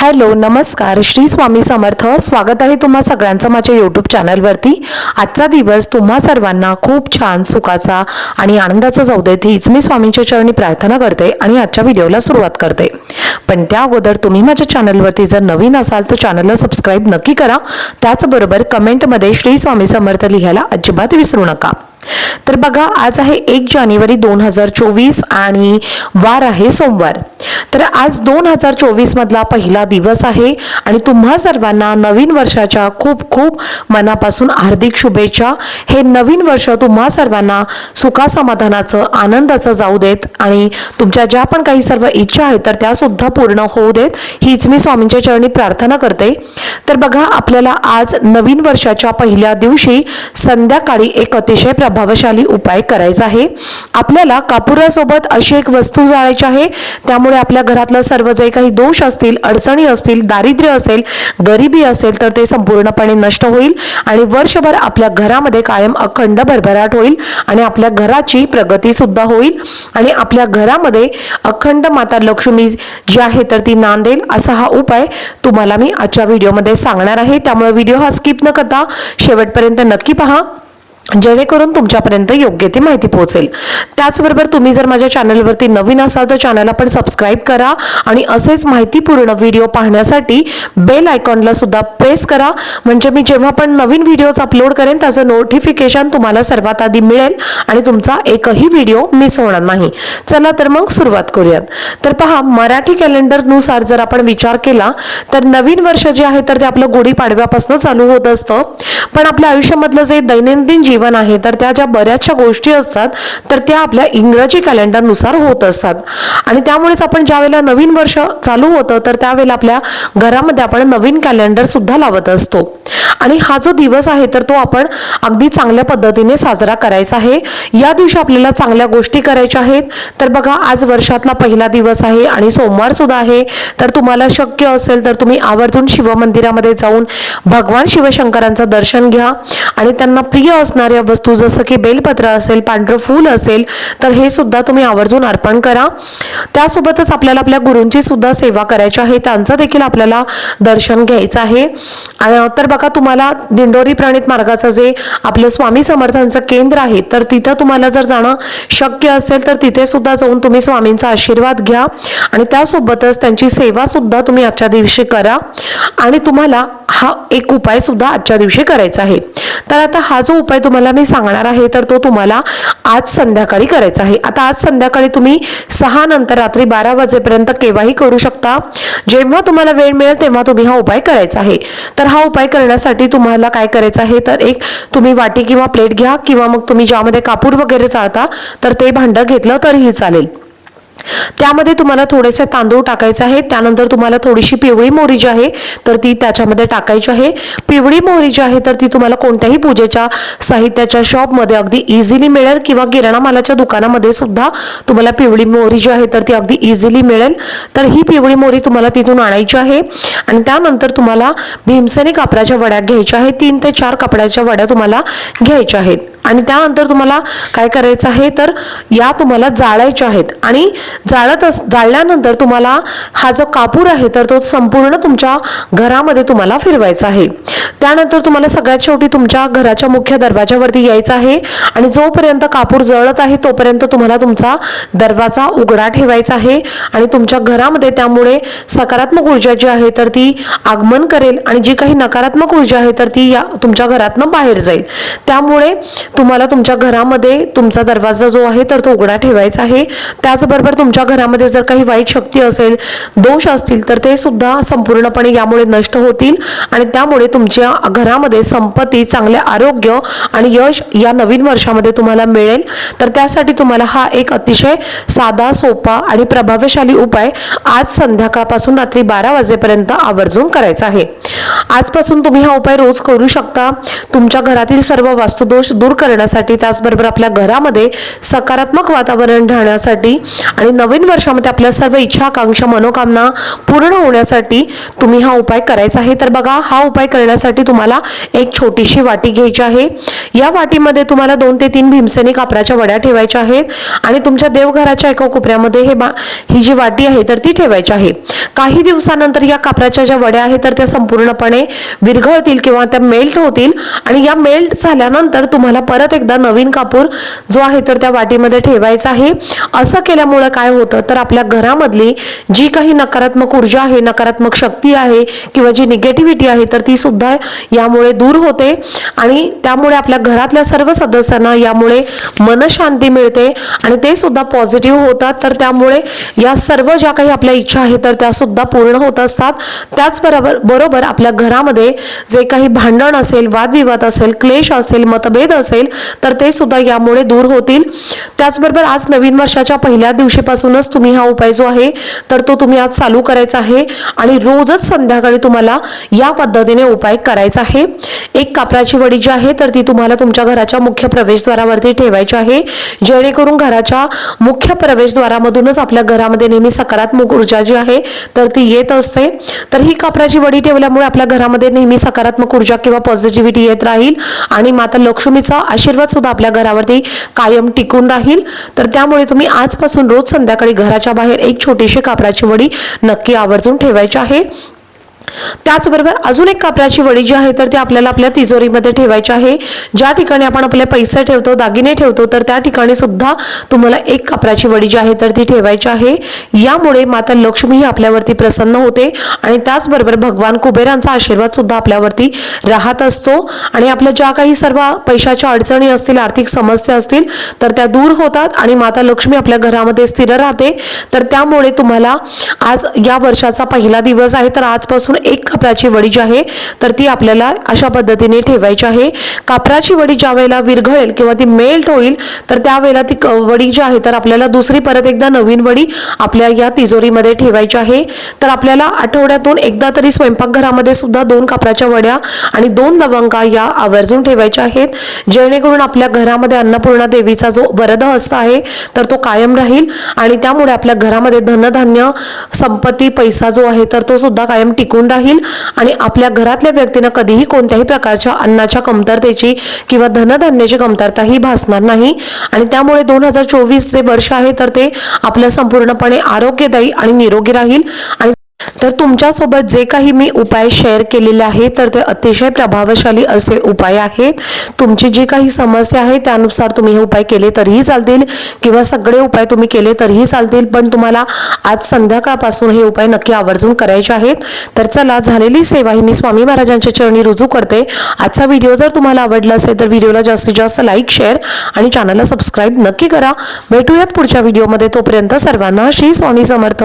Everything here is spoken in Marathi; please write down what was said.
हॅलो नमस्कार. श्री स्वामी समर्थ. स्वागत आहे तुम्हा सगळ्यांचं माझ्या यूट्यूब चॅनलवरती आजचा दिवस तुम्हा सर्वांना खूप छान सुखाचा आणि आनंदाचा जाऊ देत हीच मी स्वामींच्या चरणी प्रार्थना करते आणि आजच्या व्हिडिओला सुरुवात करते. पण त्या अगोदर तुम्ही माझ्या चॅनलवरती जर नवीन असाल तर चॅनलला सबस्क्राईब नक्की करा. त्याचबरोबर कमेंटमध्ये श्री स्वामी समर्थ लिहायला अजिबात विसरू नका. तर बघा आज आहे एक जानेवारी दोन हजार चोवीस आणि वार आहे सोमवार. तर आज दोन हजार चोवीसमधला पहिला दिवस आहे आणि तुम्हा सर्वांना नवीन वर्षाच्या खूप खूप मनापासून हार्दिक शुभेच्छा. हे नवीन वर्ष तुम्हा सर्वांना सुखासमाधानाचं आनंदाचं जाऊ देत आणि तुमच्या ज्या पण काही सर्व इच्छा आहेत तर त्या सुद्धा पूर्ण होऊ देत. हीच मी स्वामींच्या चरणी प्रार्थना करते. तर बघा आपल्याला आज नवीन वर्षाच्या पहिल्या दिवशी संध्याकाळी एक अतिशय प्रभावशाली उपाय करायचा आहे. आपल्याला कापुरासोबत अशी एक वस्तू जाळायची आहे. त्यामुळे आपल्या घरातलं सर्व जे काही दोष असतील अडचणी असतील दारिद्र्य असेल गरिबी असेल तर ते संपूर्णपणे नष्ट होईल आणि वर्षभर आपल्या घरामध्ये कायम अखंड भरभराट होईल आणि आपल्या घराची प्रगती सुद्धा होईल आणि आपल्या घरामध्ये अखंड माता लक्ष्मी जी आहे तर ती नांदेल असा हा उपाय तुम्हाला मी आजच्या व्हिडिओमध्ये सांगणार आहे. त्यामुळे व्हिडिओ हा स्किप न करता शेवटपर्यंत नक्की पहा. जेणेकरून तुमच्यापर्यंत योग्य ती माहिती पोहोचेल. त्याचबरोबर तुम्ही जर माझ्या चॅनलवरती नवीन असाल तर चॅनलला पण सबस्क्राईब करा आणि असेच माहितीपूर्ण व्हिडिओ पाहण्यासाठी बेल आयकॉनला सुद्धा प्रेस करा. म्हणजे मी जेव्हा पण नवीन व्हिडिओज अपलोड करेन त्याचं नोटिफिकेशन तुम्हाला सर्वात आधी मिळेल आणि तुमचा एकही व्हिडिओ मिस होणार नाही. चला तर मग सुरुवात करूयात. तर पहा मराठी कॅलेंडरनुसार जर आपण विचार केला तर नवीन वर्ष जे आहे तर ते आपलं गुढीपाडव्यापासून चालू होत असतं. पण आपल्या आयुष्यामधलं जे दैनंदिन जीवन आहे तर त्या ज्या बऱ्याचशा गोष्टी असतात तर त्या आपल्या इंग्रजी कॅलेंडरनुसार होत असतात. आणि त्यामुळेच आपण ज्या वेळेला नवीन वर्ष चालू होतं तर त्यावेळेला आपल्या घरामध्ये आपण नवीन कॅलेंडर सुद्धा लावत असतो. आणि हा जो दिवस आहे तर तो आपण अगदी चांगल्या पद्धतीने साजरा करायचा आहे. या दिवशी आपल्याला चांगल्या गोष्टी करायच्या आहेत. तर बघा आज वर्षातला पहिला दिवस आहे आणि सोमवार सुद्धा आहे. तर तुम्हाला शक्य असेल तर तुम्ही आवर्जून शिवमंदिरामध्ये जाऊन भगवान शिवशंकरांचं दर्शन घ्या. आणि त्यांना प्रिय असणाऱ्या वस्तू जसं की बेलपत्र असेल पांढरं फूल असेल तर हे सुद्धा तुम्ही आवर्जून अर्पण करा. त्यासोबतच आपल्याला आपल्या गुरूंची सुद्धा सेवा करायची आहे. त्यांचं देखील आपल्याला दर्शन घ्यायचं आहे. आणि तर बघा तुम्हाला दिंडोरी प्राणित मार्गाचं जे आपलं स्वामी समर्थांचं केंद्र आहे तर तिथं तुम्हाला जर जाणं शक्य असेल तर तिथे सुद्धा जाऊन तुम्ही स्वामींचा आशीर्वाद घ्या. आणि त्यासोबतच त्यांची सेवा सुद्धा तुम्ही आजच्या दिवशी करा. आणि तुम्हाला हा एक उपाय सुद्धा आजच्या दिवशी करायचा आहे. तर आता हा जो उपाय तुम्हाला तुम्हाला मी सांगणार आहे तर तो तुम्हाला आज संध्याकाळी करायचा आहे. आता आज संध्याकाळी तुम्ही सहा नंतर रात्री बारा वाजेपर्यंत केव्हाही करू शकता. जेव्हा तुम्हाला वेळ मिळेल तेव्हा तुम्ही हा उपाय करायचा आहे. तर हा उपाय करण्यासाठी तुम्हाला काय करायचं आहे तर एक तुम्ही वाटी किंवा प्लेट घ्या किंवा मग तुम्ही ज्यामध्ये कापूर वगैरे चाळता तर ते भांडं घेतलं तरीही चालेल. त्यामध्ये तुम्हाला थोडेसे तांदूळ टाकायचे आहे त्यानंतर तुम्हाला थोडीशी पिवळी मोहरी जी आहे तर ती त्याच्यामध्ये टाकायची आहे. पिवळी मोहरी जी आहे तर ती तुम्हाला कोणत्याही पूजेच्या साहित्याच्या शॉपमध्ये अगदी इझिली मिळेल किंवा किराणा मालाच्या दुकानामध्ये सुद्धा तुम्हाला पिवळी मोहरी जी आहे तर ती अगदी इझिली मिळेल. तर ही पिवळी मोहरी तुम्हाला तिथून आणायची आहे. आणि त्यानंतर तुम्हाला भीमसेनी कापडाच्या वड्या घ्यायच्या आहेत. तीन ते चार कपड्याच्या वड्या तुम्हाला घ्यायच्या आहेत. आणि त्यानंतर तुम्हाला काय करायचं आहे तर या तुम्हाला जाळायच्या आहेत. आणि जाळत अस जाळल्यानंतर तुम्हाला हा जो कापूर आहे तर तो संपूर्ण तुमच्या घरामध्ये तुम्हाला फिरवायचा आहे. त्यानंतर तुम्हाला सगळ्यात शेवटी तुमच्या घराच्या मुख्य दरवाजावरती यायचं आहे. आणि जोपर्यंत कापूर जळत आहे तोपर्यंत तुम्हाला तुमचा दरवाजा उघडा ठेवायचा आहे. आणि तुमच्या घरामध्ये त्यामुळे सकारात्मक ऊर्जा जी आहे तर ती आगमन करेल. आणि जी काही नकारात्मक ऊर्जा आहे तर ती या तुमच्या घरातनं बाहेर जाईल. त्यामुळे तुम्हाला तुमच्या घरामध्ये तुमचा दरवाजा जो आहे तर तो उघडा ठेवायचा आहे. त्याचबरोबर तुमच्या घरामध्ये जर काही वाईट शक्ती असेल दोष असतील तर ते सुद्धा संपूर्णपणे यामुळे नष्ट होतील. आणि त्यामुळे तुमची तुमच्या घरामध्ये संपत्ती चांगले आरोग्य आणि यश या नवीन वर्षामध्ये तुम्हाला मिळेल. तर त्यासाठी तुम्हाला हा एक अतिशय साधा सोपा आणि प्रभावशाली उपाय आज संध्याकाळपासून रात्री बारा वाजेपर्यंत आवर्जून करायचा आहे. आजपासून तुम्ही हा उपाय रोज करू शकता. तुमच्या घरातील सर्व वास्तुदोष दूर करण्यासाठी त्याचबरोबर आपल्या घरामध्ये सकारात्मक वातावरण राहण्यासाठी आणि नवीन वर्षामध्ये आपल्या सर्व इच्छा आकांक्षा मनोकामना पूर्ण होण्यासाठी तुम्ही हा उपाय करायचा आहे. तर बघा हा उपाय करण्यासाठी तुम्हाला एक छोटीशी वाटी घ्यायची आहे. या वाटीमध्ये तुम्हाला दोन ते तीन भीमसेनी कापराच्या वड्या ठेवायच्या आहेत आणि तुमच्या देवघराच्या एका कोपऱ्यामध्ये हे ही जी वाटी आहे तर ती ठेवायची आहे. काही दिवसानंतर या कापराच्या ज्या वड्या आहेत तर त्या संपूर्णपणे विरघळतील किंवा त्या मेल्ट होतील. आणि या मेल्ट झाल्यानंतर तुम्हाला परत एकदा नवीन कापूर जो आहे तर त्या वाटीमध्ये ठेवायचा आहे. असं केल्यामुळे काय होतं? तर आपल्या घरामधली जी काही नकारात्मक ऊर्जा आहे नकारात्मक शक्ती आहे किंवा जी निगेटिव्हिटी आहे तर ती सुद्धा यामुळे दूर होते. आणि त्यामुळे आपल्या घरातल्या सर्व सदस्यांना यामुळे मनशांती मिळते आणि ते सुद्धा पॉझिटिव्ह होतात. तर त्यामुळे या सर्व ज्या काही आपल्या इच्छा आहेत तर त्या सुद्धा पूर्ण होत असतात. त्याचबरोबर बरोबर आपल्या घरामध्ये जे काही भांडण असेल वादविवाद असेल क्लेश असेल मतभेद असेल तर ते सुद्धा यामुळे दूर होतील. त्याचबरोबर आज नवीन वर्षाच्या पहिल्या दिवशीपासूनच तुम्ही हा उपाय जो आहे तर तो तुम्ही आज चालू करायचा आहे आणि रोजच संध्याकाळी तुम्हाला या पद्धतीने उपाय करायचा आहे. एक कापराची वडी जी आहे तर ती तुम्हाला तुमच्या घराच्या मुख्य प्रवेशद्वारावरती ठेवायची आहे. जेणेकरून घराच्या मुख्य प्रवेशद्वारामधूनच आपल्या घरामध्ये नेहमी सकारात्मक ऊर्जा जी आहे तर ती येत असते. तर ही कापराची वडी ठेवल्यामुळे आपल्या घरामध्ये नेहमी सकारात्मक ऊर्जा किंवा पॉझिटिव्हिटी येत राहील आणि माता लक्ष्मीचा आशीर्वाद सुद्धा आपल्या घरावरती कायम टिकून राहील. तर त्यामुळे तुम्ही आजपासून रोज संध्याकाळी घराच्या बाहेर एक छोटीशी कापराची वडी नक्की आवर्जून ठेवायची आहे. त्याचबरोबर अजून एक कापराची वडी जी आहे तर ती आपल्याला आपल्या तिजोरीमध्ये ठेवायची आहे. ज्या ठिकाणी आपण आपले पैसे ठेवतो दागिने ठेवतो तर त्या ठिकाणी सुद्धा तुम्हाला एक कापराची वडी जी आहे तर ती ठेवायची आहे. यामुळे माता लक्ष्मी ही आपल्यावरती प्रसन्न होते आणि त्याचबरोबर भगवान कुबेरांचा आशीर्वाद सुद्धा आपल्यावरती राहत असतो. आणि आपल्या ज्या काही सर्व पैशाच्या अडचणी असतील आर्थिक समस्या असतील तर त्या दूर होतात आणि माता लक्ष्मी आपल्या घरामध्ये स्थिर राहते. तर त्यामुळे तुम्हाला आज या वर्षाचा पहिला दिवस आहे तर आजपासून एक कापराची वडी जी आहे तर ती आपल्याला अशा पद्धतीने ठेवायची आहे. कापराची वडी ज्या वेळेला विरघळेल किंवा ती मेल्ट होईल तर त्यावेळेला ती क- वडी जी आहे तर आपल्याला दुसरी परत एकदा नवीन वडी आपल्या या तिजोरीमध्ये ठेवायची आहे. तर आपल्याला आठवड्यातून एकदा तरी स्वयंपाकघरामध्ये सुद्धा दोन कापराच्या वड्या आणि दोन लवंगा या आवर्जून ठेवायच्या आहेत. जेणेकरून आपल्या घरामध्ये अन्नपूर्णा देवीचा जो वरद हस्त आहे तर तो कायम राहील आणि त्यामुळे आपल्या घरामध्ये धनधान्य संपत्ती पैसा जो आहे तर तो सुद्धा कायम टिकून राहील आणि आपल्या घरातल्या व्यक्तीनं कधीही कोणत्याही प्रकारच्या अन्नाच्या कमतरतेची किंवा धनधान्याची कमतरता ही भासणार नाही. आणि त्यामुळे दोन हजार चोवीस जे वर्ष आहे तर ते आपलं संपूर्णपणे आरोग्यदायी आणि निरोगी राहील. आणि तर तुमच्यासोबत जे काही मी उपाय शेअर केलेले आहेत तर ते अतिशय प्रभावशाली असे उपाय आहेत. तुमची जी काही समस्या आहे त्यानुसार तुम्ही हे उपाय केले तरीही चालतील किंवा सगळे उपाय तुम्ही केले तरीही चालतील पण तुम्हाला आज संध्याकाळपासून हे उपाय नक्की आवर्जून करायचे आहेत. तर चला झालेली सेवा ही मी स्वामी महाराजांच्या चरणी रुजू करते. आजचा व्हिडिओ जर तुम्हाला आवडला असेल तर व्हिडिओला जास्तीत जास्त लाईक शेअर आणि चॅनलला सबस्क्राईब नक्की करा. भेटूयात पुढच्या व्हिडिओमध्ये. तोपर्यंत सर्वांना श्री स्वामी समर्थ.